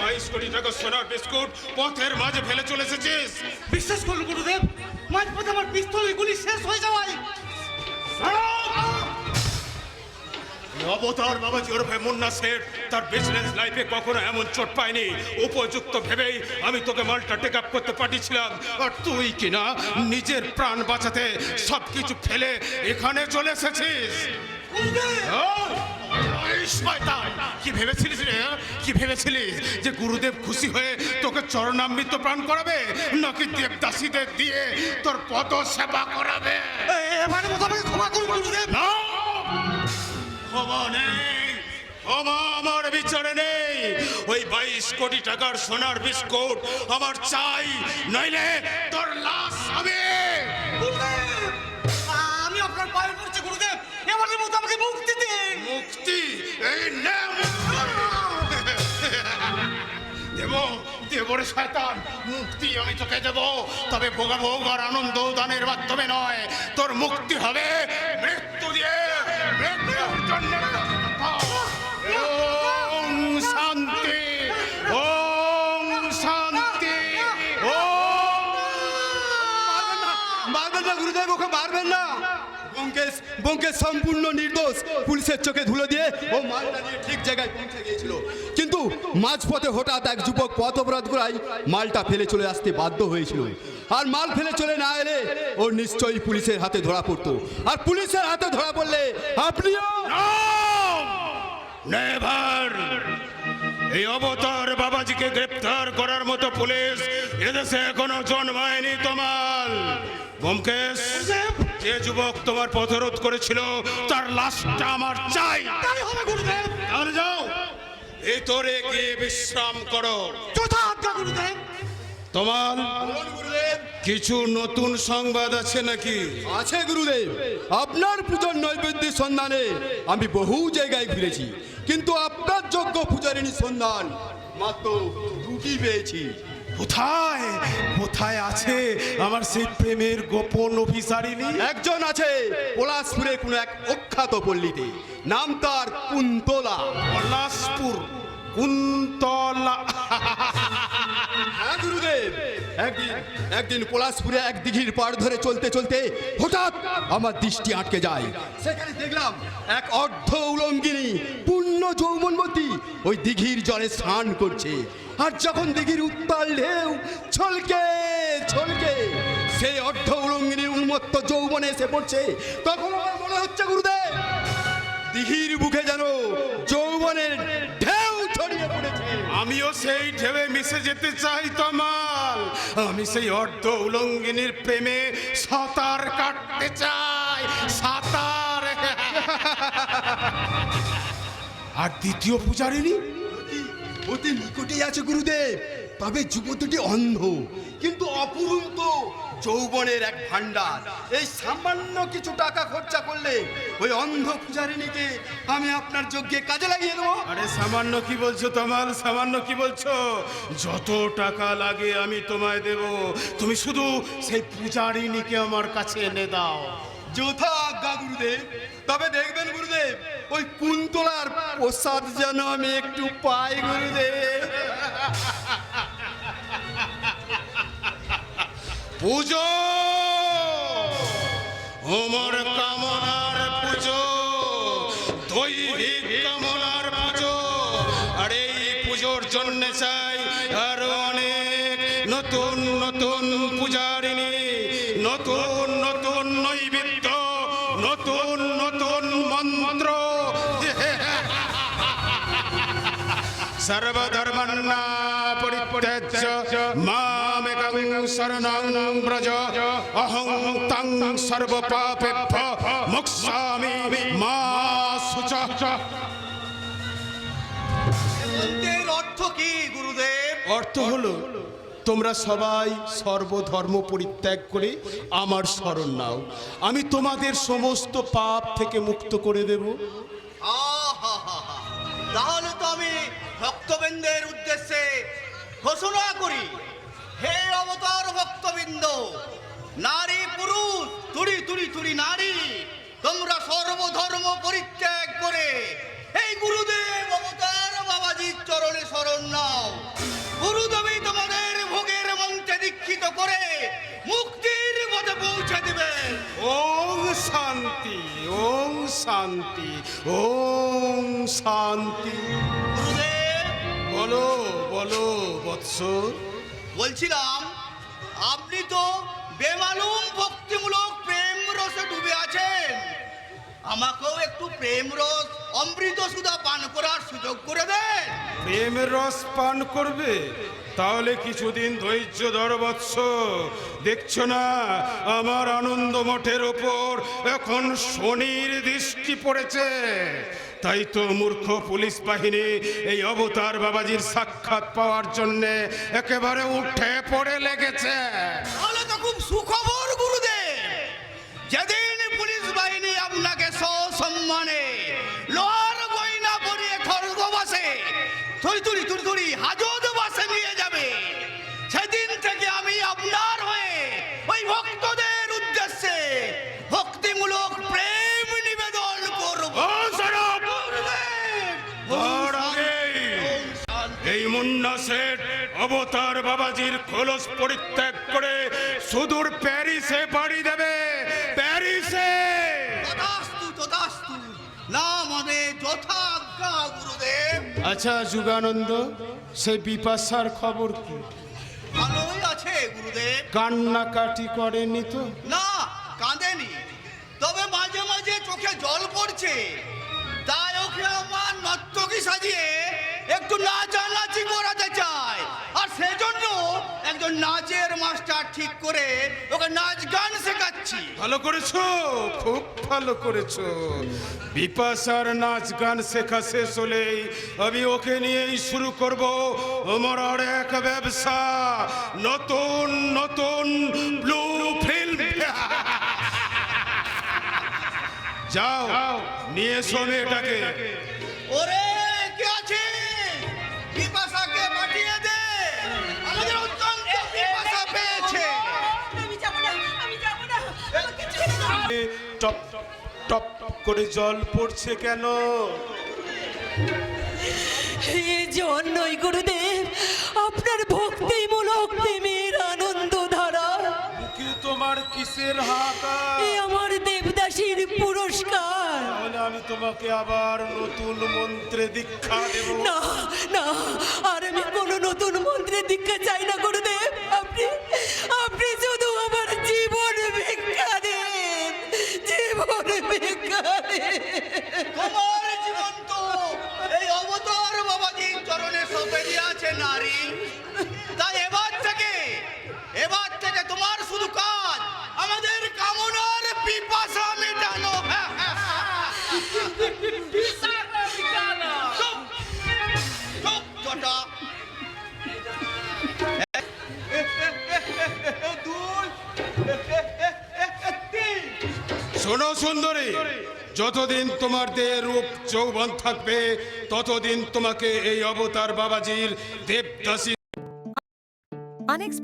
বাইশ কোটি টাকা সোনার বিস্কুট পথের মাঝে ফেলে চলে এসেছিস। বিশ্বাস করুন গুরুদেব। মাঝপথে আমার পিস্তলের গুলি শেষ হয়ে যাওয়ায়। অবতার বাবাজি ওরফে মুন্না শেঠ তার বিজনেস লাইফে কখনো এমন চোট পায়নি। উপযুক্ত ভেবেই আমি তোকে মালটা টেক আপ করতে পাঠিয়েছিলাম। আর তুই কিনা নিজের প্রাণ বাঁচাতে সব কিছু ফেলে এখানে চলে এসেছিস। শয়তান! কি ভেবেছিলিস রে? কি ভেবেছিলিস যে গুরুদেব খুশি হয়ে তোকে চরণামৃত প্রাণ করাবে? নাকি দেবদাসীদের দিয়ে তোর পদ সেবা করাবে? এবারে মতো ক্ষমা করুন গুরুদেব। না! ক্ষমা নেই। ক্ষমা আমার বিচারে নেই। ওই বাইশ কোটি টাকার সোনার বিস্কুট আমার চাই। নইলে তোর লাশ হবে। আমি আপনার পায়ে পড়ছি গুরুদেব। এবারের মতো আমাকে মুক্তি দিন। মুক্তি, এই দেব দেবরে শয়তান, মুক্তি আমি তোকে দেব। তবে ভোগা ভোগ আর আনন্দ দানের মাধ্যমে নয়। তোর মুক্তি হবে মৃত্যু দিয়ে। মৃত্যুর জন্য শান্তি, ওম শান্তি, ওম। মারবেন না। বঙ্কেশ বঙ্কেশ সম্পূর্ণ নির্দোষ। পুলিশের চোখে ধুলো দিয়ে ও মালটা নিয়ে ঠিক জায়গায় পৌঁছে গিয়েছিল। কিন্তু মাঝপথে হঠাৎ এক যুবক পথ অপরাধ করায় মালটা ফেলে চলে আসতে বাধ্য হয়েছিল। আর মাল ফেলে চলে না এলে ও নিশ্চয়ই পুলিশের হাতে ধরা পড়তো। আর পুলিশের হাতে ধরা পড়লে আপনিও এই অবতার বাবাজিকে গ্রেপ্তার করার মতো পুলিশ এদেশে এখনও জন্মায়নি তোমার ব্যোমকেশ যে যুবক তোমার পথরোধ করেছিল তার লাশটা আমার চাই। তাই হবে গুরুদেব। তাহলে যাও। ভেতরে গিয়ে বিশ্রাম করো। যথা আজ্ঞা গুরুদেব। তোমার কিছু নতুন সংবাদ আছে নাকি? আছে গুরুদেব। আপনার পুজোর নৈবেদ্যের সন্ধানে আমি বহু জায়গায় ঘুরেছি। কিন্তু আপনার যোগ্য পূজারিণী সন্ধান মাত্র দুটি পেয়েছি। কোথায়? কোথায় আছে আমার সেই প্রেমের গোপন অফিসারিনী একজন আছে পলাশপুরে কোনো এক অখ্যাত পল্লীতে। নাম তার কুন্তলা। পলাশপুর। কুন্তলা। হ্যাঁ গুরুদেব। একদিন একদিন পলাশপুরে এক দিঘির পাড় ধরে চলতে চলতে হঠাৎ আমার দৃষ্টি আটকে যায়। সেখানে দেখলাম এক অর্ধ উলঙ্গিনী পূর্ণ যৌবনবতী ওই দিঘির জলে স্নান করছে। আর যখন দিঘির উত্তাল ঢেউ ছলকে ছলকে সেই অর্ধ উলঙ্গিনী উন্মত্ত যৌবনে এসে পড়ছে তখন আমার মনে হচ্ছে গুরুদেব দিঘির বুকে যেন যৌবনের ঢেউ ছড়িয়ে পড়েছে। আমিও সেই ঢেবে মিশে যেতে চাই তমাল। আমি সেই অর্ধ উলঙ্গিনীর প্রেমে সাঁতার কাটতে চাই সাঁতার। আর দ্বিতীয় পূজারিনী অতি- নিকটেই আছে গুরুদেব তবে যুবতীটি অন্ধ। কিন্তু অপুরন্ত যৌবনের এক ভান্ডার এই সামান্য কিছু টাকা খরচা করলে ওই অন্ধ পূজারিণীকে আমি আপনার যজ্ঞে কাজে লাগিয়ে দেবো। আরে সামান্য কি বলছো তোমার সামান্য কি বলছো? যত টাকা লাগে আমি তোমায় দেব। তুমি শুধু সেই পূজারিণীকে আমার কাছে এনে দাও। যথা আজ্ঞা গুরুদেব তবে দেখবেন গুরুদেব ওই কুন্তলার প্রসাদ যেন আমি একটু পাই গুরুদেব পুজো! ওমর কামনার পুজো, দৈহিক কামনার পুজো। আর এই পুজোর জন্য চাই আরও অনেক নতুন নতুন সর্বধর্মন্না পরিত্যাজ্য। মামেকং শরণং ব্রজ। অহং তং সর্বপাপেভ্য। মুক্সামি মা শুচ অর্থ কি গুরুদেব? অর্থ হলো তোমরা সবাই সর্বধর্ম পরিত্যাগ করে আমার শরণ নাও। আমি তোমাদের সমস্ত পাপ থেকে মুক্ত করে দেব। ঘোষণা করি হে অবতার ভক্তবৃন্দ নারী পুরুষ তুড়ি তুড়ি তুড়ি নারী তোমরা সর্বধর্ম পরিত্যাগ করে এই গুরুদেব অবতার বাবাজির চরণে শরণ নাও। গুরুদেবই তোমাদের ভোগের মঞ্চে দীক্ষিত করে মুক্তির পথে পৌঁছে দেবে ওম শান্তি ওম শান্তি ওম শান্তি। গুরুদেব বলো। বলো বৎস। বলছিলাম আমাকেও একটু প্রেম রস অমৃত সুধা পান করার সুযোগ করে দেন প্রেমের রস পান করবে? তাহলে কিছুদিন ধৈর্য ধর বৎস। দেখছ না আমার আনন্দ মঠের ওপর এখন শনির দৃষ্টি পড়েছে। তাই তো মূর্খ পুলিশ বাহিনী এই অবতার বাবাজির সাক্ষাৎ পাওয়ার জন্য একেবারে উঠে পড়ে লেগেছে। তাহলে তো খুব সুখবর গুরুদেব। যেদিন সসম্মানে লোহার গয়না পরিয়ে খড়গ বাসে থুড়ি থুড়ি থুড়ি থুড়ি হাজত বাসে নিয়ে যাবে। সেদিন থেকে আমি আপনার হয়ে ওই ভক্তদের উদ্দেশ্যে ভক্তিমূলক প্রেম নিবেদন করব। এই মুন্না শেঠ অবতার বাবাজির খোলস পরিত্যাগ করে সুদূর প্যারিসে বাড়ি না মানে যথাজ্ঞা গুরুদেব। আচ্ছা যুগানন্দ সেই বিপাশার খবর কি? ভালোই আছে গুরুদেব। কান্নাকাটি করেনি তো? না কাঁদেনি। তবে মাঝে মাঝে চোখে জল পড়ছে। তাই ওকে আমার নর্তকী সাজিয়ে একটু নাচানাচি মাস্টার ঠিক করে ওকে নাচ গান শেখাচ্ছি। ভালো করেছ? খুব ভালো করেছ। বিপাশার নাচ গান শেখা শেষ হলেই আমি ওকে নিয়েই শুরু করব আমার আর এক ব্যবসা। নতুন নতুন ব্লু ফিল্ম যাও নিয়ে এসো মেয়েটাকে। ওরে টপ টপ করে জল পড়ছে কেন? জন্যই গুরুদেব আপনার ভক্তিমূলক প্রেমের আনন্দ ধারা। তোমার কিসের হাহাকার? আমার দেবদাসীর পুরস্কার। তাহলে আমি তোমাকে আবার নতুন মন্ত্রে দীক্ষা দেব। না না আর আমি কোনো নতুন মন্ত্রের দীক্ষা চাই না গুরুদেব তাই এবার থেকে এবার থেকে তোমার শুধু কাজ, আমাদের কামনার পিপাসা মেটানো। শোনো সুন্দরী, যতদিন তোমার দেহে রূপ যৌবন থাকবে, ততদিন তোমাকে এই অবতার বাবাজির Does? Unexpected.